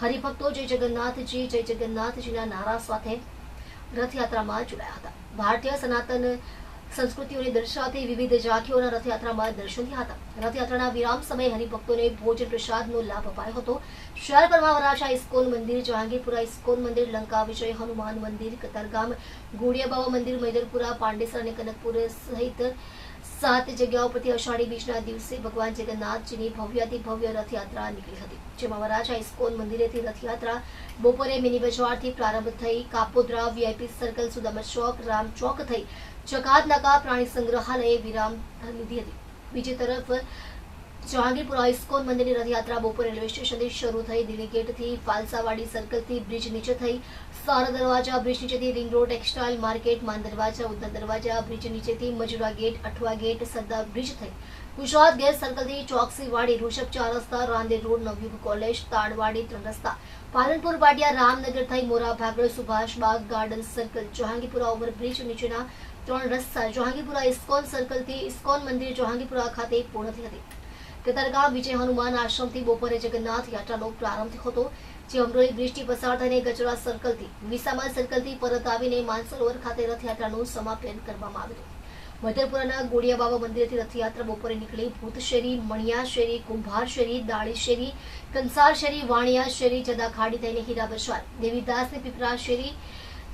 હરિભક્તો જય જગન્નાથજી, જય જગન્નાથજીના નારા સાથે રથયાત્રામાં જોડાયા હતા. ભારતીય સનાતન સંસ્કૃતિઓને દર્શાવતી વિવિધ ઝાંખીઓના રથયાત્રામાં દર્શન થયા હતા. રથયાત્રાના વિરામ સમયે હરિભક્તોને ભોજન પ્રસાદનો લાભ અપાયો હતો. શહેરભરમાં વરાછા ઇસ્કોન મંદિર, જહાંગીરપુરા ઇસ્કોન મંદિર, લંકા વિજય હનુમાન મંદિર, કતારગામ ગોળિયા બાબા મંદિર, મૈદરપુરા, પાંડેસર અને કનકપુર સહિત સાત જગ્યાઓ પરથી અષાઢી બીજના દિવસે ભગવાન જગન્નાથજીની ભવ્યાતિ ભવ્ય રથયાત્રા નીકળી હતી, જેમાં વરાછા ઇસ્કોન મંદિરેથી રથયાત્રા બપોરે મિની બજારથી પ્રારંભ થઈ કાપોદ્રા વીઆઈપી સર્કલ સુદામા ચોક, રામ ચોક થઈ જકાત નાકા પ્રાણી સંગ્રહાલયે વિરામ લીધી હતી. બીજી તરફ જહાંગીરપુરા ઇસ્કોન મંદિરની રથયાત્રા બપોર રેલવે સ્ટેશનથી શરૂ થઈ દિલ્હી ગેટથી ફાલસાવાડી સર્કલથી બ્રિજ નીચે થઈ સારા દરવાજા બ્રિજ નીચેથી રિંગ રોડ ટેક્સટાઇલ માર્કેટ માન દરવાજા ઉત્તર દરવાજા બ્રિજ નીચેથી Majura gate Athwa gate Sardar bridge થઈ ગુજરાત ગેસ સર્કલથી ચોકસીવાડી ઋષભ ચાર રસ્તા રાંદેર રોડ નવયુગ કોલેજ તાડવાડી ત્રણ રસ્તા પાલનપુર વાડિયા રામનગર થઈ Mora Bhagal Subhash Bagh garden circle Jahangirpura overbridge નીચેના ત્રણ રસ્તા જહાંગીરપુરા ઇસ્કોન સર્કલથી ઇસ્કોન મંદિર જહાંગીરપુરા ખાતે પૂર્ણ થઈ હતી કતારગામ વિજય હનુમાન આશ્રમથી બપોરે જગન્નાથ યાત્રાનો પ્રારંભ હતો, જે અમરોલી બ્રિજથી પસાર થઈને ગજરા સર્કલથી વિસામા સર્કલથી પરત આવીને માનસરોવર ખાતે રથયાત્રાનું સમાપન કરવામાં આવ્યું મધરપુરાના ગોળિયા બાબા મંદિરથી રથયાત્રા બપોરે નીકળી ભૂત શેરી મણિયા શેરી કુંભાર શેરી દાળી શેરી કંસાર શેરી વાણિયા શેરી જદા ખાડી થઈને હીરા બજાર દેવીદાસની પીપરા શેરી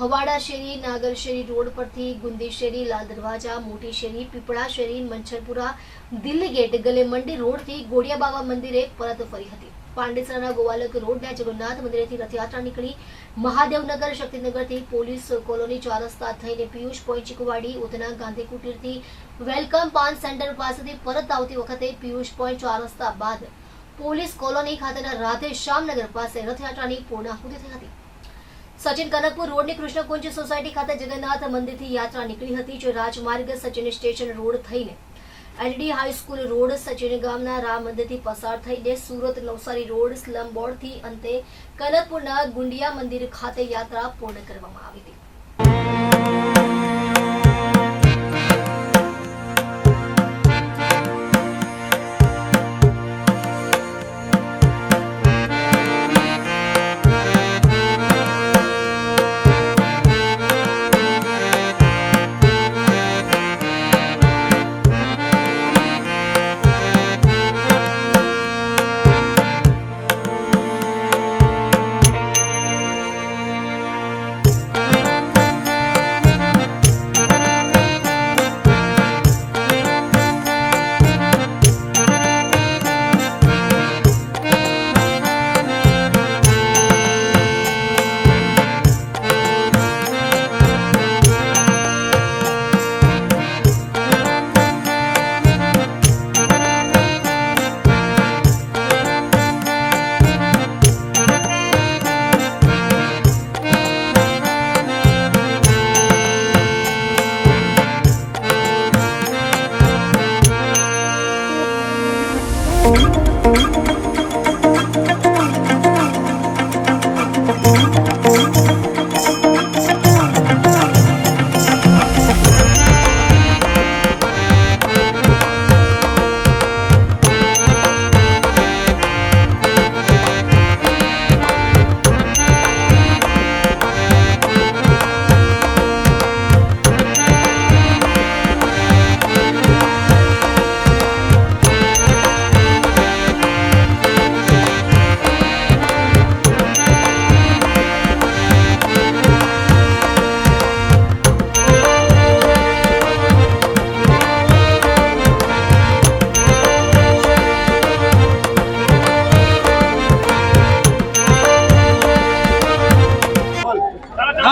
હવાડા શેરી, નાગર શેરી રોડ પરથી ગુંદી શેરી, લાલ દરવાજા, મોટી શેરી, પીપળા શેરી, મંછરપુરા, દિલ્હી ગેટ ગલે મંડી રોડથી ગોડિયા બાબા મંદિરે પરત ફરી હતી. પાંડેસરાના ગોવાલક રોડના જગન્નાથ મંદિરેથી રથયાત્રા નીકળી મહાદેવનગર, શક્તિનગરથી પોલીસ કોલોની ચાર રસ્તા થઈને પિયુષ પોઈન્ટ ચીકવાડી, ઉધના ગાંધી કુટીરથી વેલકમ પાન સેન્ટર પાસેથી પરત આવતી વખતે પિયુષ પોઈન્ટ ચાર રસ્તા બાદ પોલીસ કોલોની ખાતેના રાધે શ્યામનગર પાસે રથયાત્રાની પૂર્ણાહુતિ થઈ હતી. સચિન કનકપુર રોડની કૃષ્ણકુંજ સોસાયટી ખાતે જગન્નાથ મંદિરથી યાત્રા નીકળી હતી, જે રાજમાર્ગ સચિન સ્ટેશન રોડ થઈને LD high school road Sachin ગામના રામ મંદિરથી પસાર થઈને સુરત નવસારી રોડ સ્લમ બોર્ડથી અંતે કનકપુરના ગુંડિયા મંદિર ખાતે યાત્રા પૂર્ણ કરવામાં આવી હતી. હા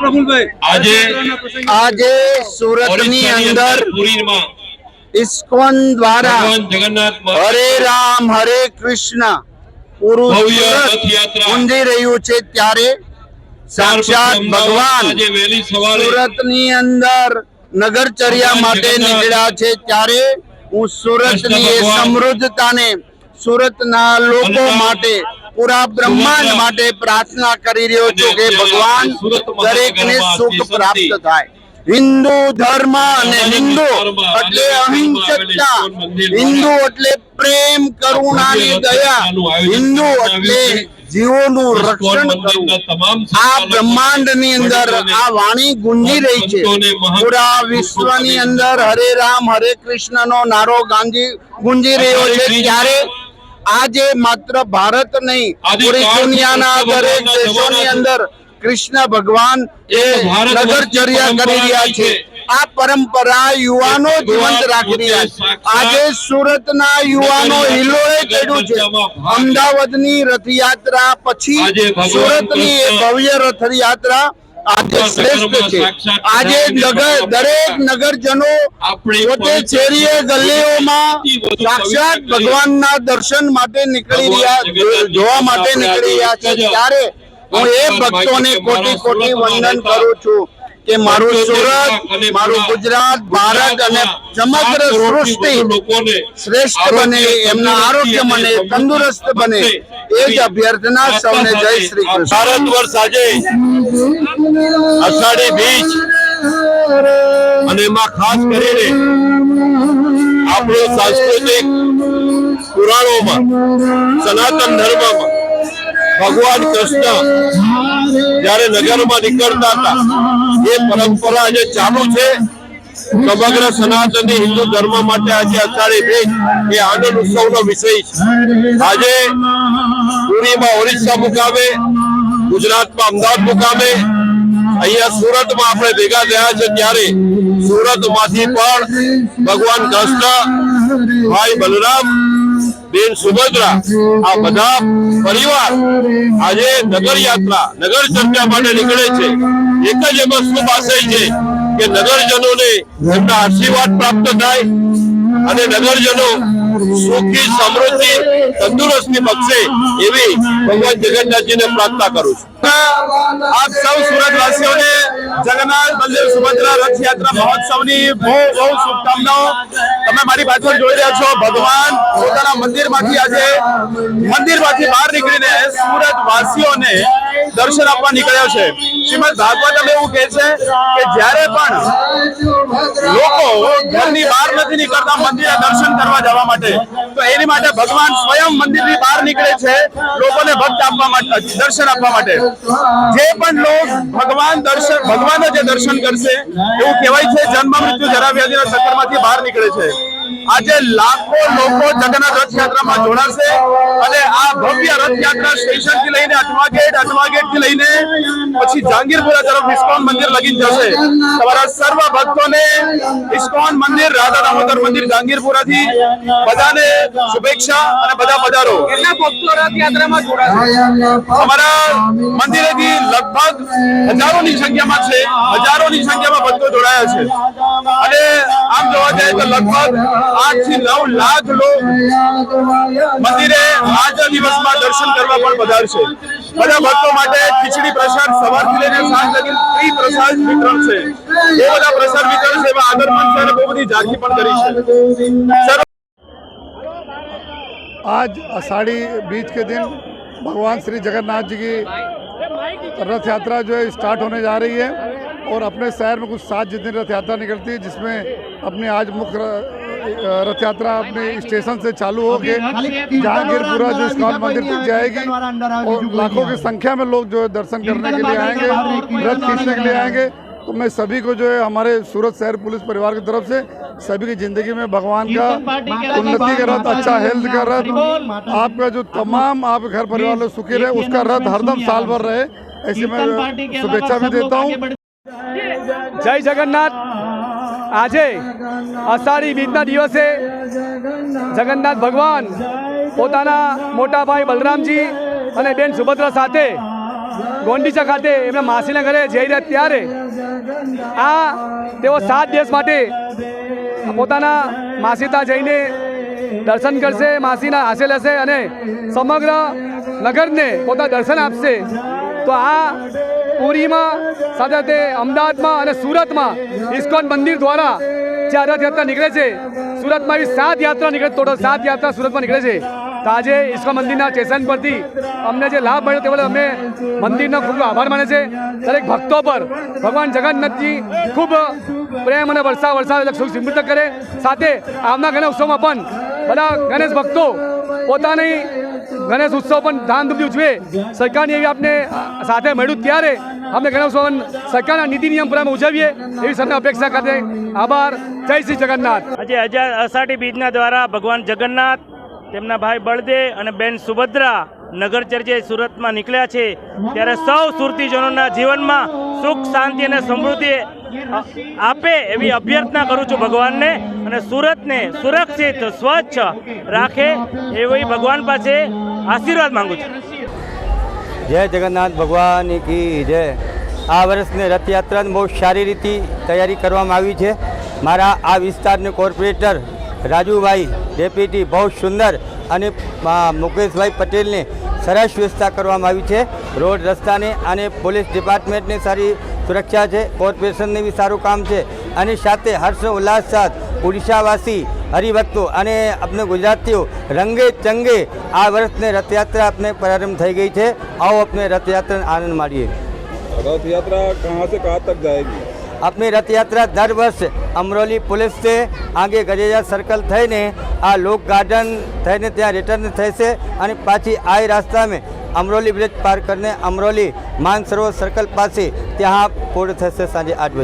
આજે આજે સુરતની અંદર ઇસ્કોન દ્વારા હરે રામ હરે કૃષ્ણ પૂરું ભવ્ય સુરત રથયાત્રા ઊંધી રહ્યું છે ત્યારે સાક્ષાત ભગવાન સુરતની અંદર નગરચર્યા માટે નીકળ્યા છે ત્યારે હું સુરતની સમૃદ્ધતાને સુરતના લોકો માટે પૂરા બ્રહ્માંડ માટે પ્રાર્થના કરી રહ્યો છું કે ભગવાન દરેકને સુખ પ્રાપ્ત થાય. હિન્દુ ધર્મ અને હિન્દુ એટલે અહિંસકતા. હિન્દુ એટલે પ્રેમ કરુણા અને દયા. હિન્દુ એટલે જીવોનું રક્ષણ કરવું. આ બ્રહ્માંડની અંદર આ વાણી ગુંજી રહી છે. પૂરા વિશ્વની અંદર હરે રામ હરે કૃષ્ણ નો નારો ગાંધી ગુંજી રહ્યો છે. ત્યારે આજે માત્ર ભારત નહીં પૂરી દુનિયાના દરેક દેશોની અંદર કૃષ્ણ ભગવાન એ નગરચર્યા કરી રહ્યા છે. આ પરંપરા યુવાનો જીવંત રાખી રહ્યા છે. આજે સુરતના યુવાનો હિલોએ ચડ્યું છે. અમદાવાદની રથયાત્રા પછી સુરતની ભવ્ય રથયાત્રા આજે શ્રેષ્ઠ છે. આજે નગર દરેક નગરજનો પોતે શેરીએ ગલીઓમાં સાક્ષાત ભગવાનના દર્શન માટે નીકળી રહ્યા જોવા માટે નીકળી રહ્યા છે. ત્યારે હું એ ભક્તોને કોટી કોટી વંદન કરું છું. કે મારું સુરત મારું ગુજરાત ભારત અને સમગ્ર સૃષ્ટિ શ્રેષ્ઠ બને એમના આરોગ્ય બને તંદુરસ્ત બને. એ જ અભ્યર્થના સૌને જય શ્રી કૃષ્ણ. ભારત વર્ષ આજે અષાઢી બીજ. અને એમાં ખાસ કરીને આપણો સાંસ્કૃતિક પુરાણોમાં સનાતન ધર્મમાં ભગવાન કૃષ્ણ જ્યારે નગરમાં નીકળતા હતા, એ પરંપરા આજે ચાલુ છે. સમગ્ર સનાતની હિન્દુ ધર્મ માટે આજે અષાઢી બીજ એ આનંદ ઉત્સવનો વિષય છે. આજે પુરીમાં ઓરિસ્સા મુકામે, ગુજરાતમાં અમદાવાદ મુકામે, અહીંયા સુરતમાં આપણે ભેગા થયા છે ત્યારે સુરતમાંથી પણ ભગવાન કૃષ્ણ, ભાઈ બલરામ બેન સુભદ્રા, આ બધા પરિવાર આજે નગર યાત્રા નગર ચર્ચા માટે નીકળે છે. એક જ એમાં શુભ આશય છે કે નગરજનોને એમના આશીર્વાદ પ્રાપ્ત થાય. અને નગરજનો સુખી, સમૃદ્ધિ, તંદુરસ્તી બક્ષે એવી ભગવાન જગન્નાથજીને પ્રાર્થના કરું છું. આપ સૌ સુરતવાસીઓને જગન્નાથ, બલદેવ, સુભદ્રા રથયાત્રા મહોત્સવની બહુ બહુ શુભકામનાઓ. તમે મારી પાછળ જોઈ રહ્યા છો, ભગવાન પોતાના મંદિરમાંથી આજે મંદિરમાંથી બહાર નીકળીને સુરત વાસીઓને દર્શન આપવા નીકળ્યો છે. શ્રીમદ ભાગવતમ એવું કહે છે કે જ્યારે પણ લોકો ઘરની બહાર નથી નીકળતા મંદિરે દર્શન કરવા જવા માટે, તો એની માટે ભગવાન સ્વયં મંદિરની બહાર નીકળે છે લોકોને ભક્ત આપવા માટે, દર્શન આપવા માટે. જે પણ લોક ભગવાન દર્શન ભગવાનના જે દર્શન કરશે, એવું કહેવાય છે, જન્મ, મૃત્યુ, જરા વ્યાધિના ચક્કરમાંથી બહાર નીકળે છે. આજે લાખો લોકો જગન્નાથ રથયાત્રામાં જોડાશે અને આ ભવ્ય રથયાત્રા સ્ટેશનથી લઈને અઠવા ગેટ અઠવા ગેટથી લઈને પછી જહાંગીરપુરા તરફ ઇસ્કોન મંદિર લગી જશે. તમારા સર્વ ભક્તોને ઇસ્કોન મંદિર રાધા દામોદર મંદિર જહાંગીરપુરા થી બધાને શુભેચ્છા અને બધા પધારો. કેટલા ભક્તો રથયાત્રામાં જોડાશે? અમારા મંદિરેથી લગભગ હજારોની સંખ્યામાં છે હજારોની સંખ્યામાં ભક્તો જોડાયા છે. અને આમ જોવા જાય તો લગભગ આઠ થી નવ લાખ લોકો મંદિરે આજના દિવસમાં દર્શન કરવા પણ પધારશે બધા ભક્તો માટે ખીચડી પ્રસાદ સવારથી લઈને સાંજ લગી ફ્રી પ્રસાદ વિતરણ છે એ બધા પ્રસાદ વિતરણ છે એમાં આગળ પણ છે અને બહુ બધી ઝાંખી પણ કરી છે સર્વ आज आषाढ़ी बीज के दिन भगवान श्री जगन्नाथ जी की रथ यात्रा जो है स्टार्ट होने जा रही है और अपने शहर में कुछ सात जितनी रथ यात्रा निकलती है जिसमें अपने आज मुख्य रथ यात्रा अपने स्टेशन से चालू होकर जहांगीरपुरा जो इस्कॉन मंदिर तक जाएगी और लाखों की संख्या में लोग जो है दर्शन करने के लिए आएँगे रथ खींचने के लिए आएँगे। तो मैं सभी को जो है हमारे सूरत शहर पुलिस परिवार की तरफ़ से सभी की ज़िंदगी में भगवान का उन्नति का रथ अच्छा हेल्थ का रथ आपका जो तमाम आप घर परिवार लोग सुखी रहे उसका रथ हरदम साल भर रहे ऐसी मैं शुभेच्छा भी देता हूँ। જય જગન્નાથ. આજે અષાઢી બીજના દિવસે જગન્નાથ ભગવાન પોતાના મોટા ભાઈ બલરામજી અને બેન સુભદ્રા સાથે ગોંડીચા ખાતે એમના માસીના ઘરે જઈ રહ્યા ત્યારે આ તેઓ સાત દિવસ માટે પોતાના માસીતા જઈને દર્શન કરશે, માસીના હાસે લેશે અને સમગ્ર નગરને પોતા દર્શન આપશે. તો આ પુરીમાં, સાથે સાથે અમદાવાદમાં અને સુરતમાં ઇસ્કોન મંદિર દ્વારા જે રથયાત્રા નીકળે છે, સુરતમાં એવી સાત યાત્રા નીકળે ટોટલ સાત યાત્રા સુરતમાં નીકળે છે. તો આજે ઇસ્કોન મંદિરના સ્ટેશન પરથી અમને જે લાભ મળ્યો તે બદલ અમે મંદિરનો ખૂબ આભાર માને છે. દરેક ભક્તો પર ભગવાન જગન્નાથજી ખૂબ પ્રેમ અને વરસાદ વરસાદ સુખ સમૃદ્ધ કરે. સાથે આવના ગણેશ ઉત્સવમાં પણ બધા ગણેશ ભક્તો પોતાની ગણેશ ઉત્સવ પણ ધામધૂમથી ઉજવે. સરકારની એવી આપને સાથે મળ્યું ત્યારે અમે ગણેશ ઉત્સવ સરકારના નીતિ નિયમ પ્રમાણે ઉજવીએ. એવી સૌને અપેક્ષા કરે આભાર. જય શ્રી જગન્નાથ. આજે હજાર અષાઢી બીજના દ્વારા ભગવાન જગન્નાથ, તેમના ભાઈ બળદેવ અને બેન સુભદ્રા નગર ચર્ચે સુરતમાં નીકળ્યા છે. ત્યારે સૌ સુરતીજનોના જીવનમાં સુખ, શાંતિ અને સમૃદ્ધિ આપે એવી અભ્યર્થના કરું છું ભગવાનને અને સુરતને સુરક્ષિત, સ્વચ્છ રાખે એવી ભગવાન પાસે આશીર્વાદ માંગુ છું. જય જગન્નાથ ભગવાન કી જય. આ વર્ષની રથયાત્રાની બહુ સારી રીતે તૈયારી કરવામાં આવી છે. મારા આ વિસ્તારના કોર્પોરેટર રાજુભાઈ, ડેપ્યુટી, બહુ સુંદર અને મુકેશભાઈ પટેલને સરસ વ્યવસ્થા કરવામાં આવી છે. રોડ રસ્તાને અને પોલીસ ડિપાર્ટમેન્ટની સારી સુરક્ષા છે. કોર્પોરેશનને બી સારું કામ છે. અને સાથે હર્ષ ઉલ્લાસ સાથ ઓડિશાવાસી હરિભક્તો અને આપણે ગુજરાતીઓ રંગે ચંગે આ વર્ષને રથયાત્રા આપને પ્રારંભ થઈ ગઈ છે. આવો આપણે રથયાત્રાનો આનંદ માણીએ. રથયાત્રા કહા સે કહા તક જાયેગી? આપની રથયાત્રા દર વર્ષ અમરોલી પોલીસ છે આગે ગજેજા સર્કલ થઈને આ લોક ગાર્ડન થઈને ત્યાં રિટર્ન થશે અને પાછી આ રાસ્તામાં અમરોલી બ્રિજ પાર કરીને અમરોલી માનસરોવર સર્કલ પાસે ત્યાં પૂર્ણ થશે સાંજે આઠ વાગે